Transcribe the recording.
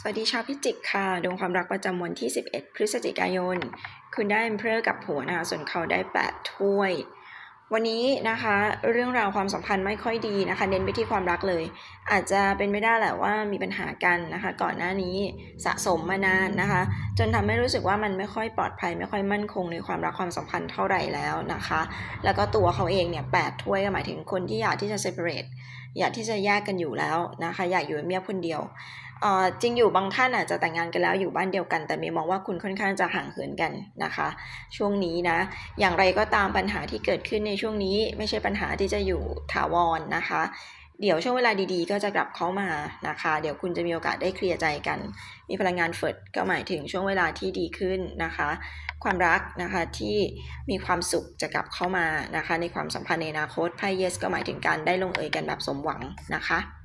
สวัสดีชาวพิจิกค่ะดวงความรักประจำวันที่ 11 พฤศจิกายน คุณได้ Emperor กับผัวนะคะส่วนเขาได้ 8 ถ้วย วันนี้นะคะ เรื่องราวความสัมพันธ์ไม่ค่อยดีนะคะ เน้นไปที่ความรักเลย อาจจะเป็นไม่ได้แหละว่ามีปัญหากันนะคะ ก่อนหน้านี้สะสมมานานนะคะ จนทำให้รู้สึกว่ามันไม่ค่อยปลอดภัย ไม่ค่อยมั่นคงในความรักความสัมพันธ์เท่าไหร่แล้วนะคะ แล้วก็ตัวเขาเองเนี่ยแปดถ้วยก็หมายถึงคนที่อยากที่จะ separate อยากที่จะแยกกันอยู่แล้วนะคะ อยากอยู่เมียคนเดียว จริงอยู่บางท่านอาจจะแต่งงานกันแล้วอยู่บ้านเดียวกัน แต่เมย์มองว่าคุณค่อนข้างจะห่างเหินกันนะคะ ช่วงนี้นะ อย่างไรก็ตามปัญหาที่เกิดขึ้นในช่วงนี้ไม่ใช่ปัญหาที่จะอยู่ถาวรนะคะ เดี๋ยวช่วงเวลาดีๆ ก็จะกลับเข้ามานะคะ เดี๋ยวคุณจะมีโอกาสได้เคลียร์ใจกัน มีพลังงานเฟิร์ดก็หมายถึงช่วงเวลาที่ดีขึ้นนะคะ ความรักนะคะที่มีความสุขจะกลับเข้ามานะคะ ในความสัมพันธ์ในอนาคตไพ่เยส ก็หมายถึงการได้ลงเอยกันแบบสมหวังนะคะ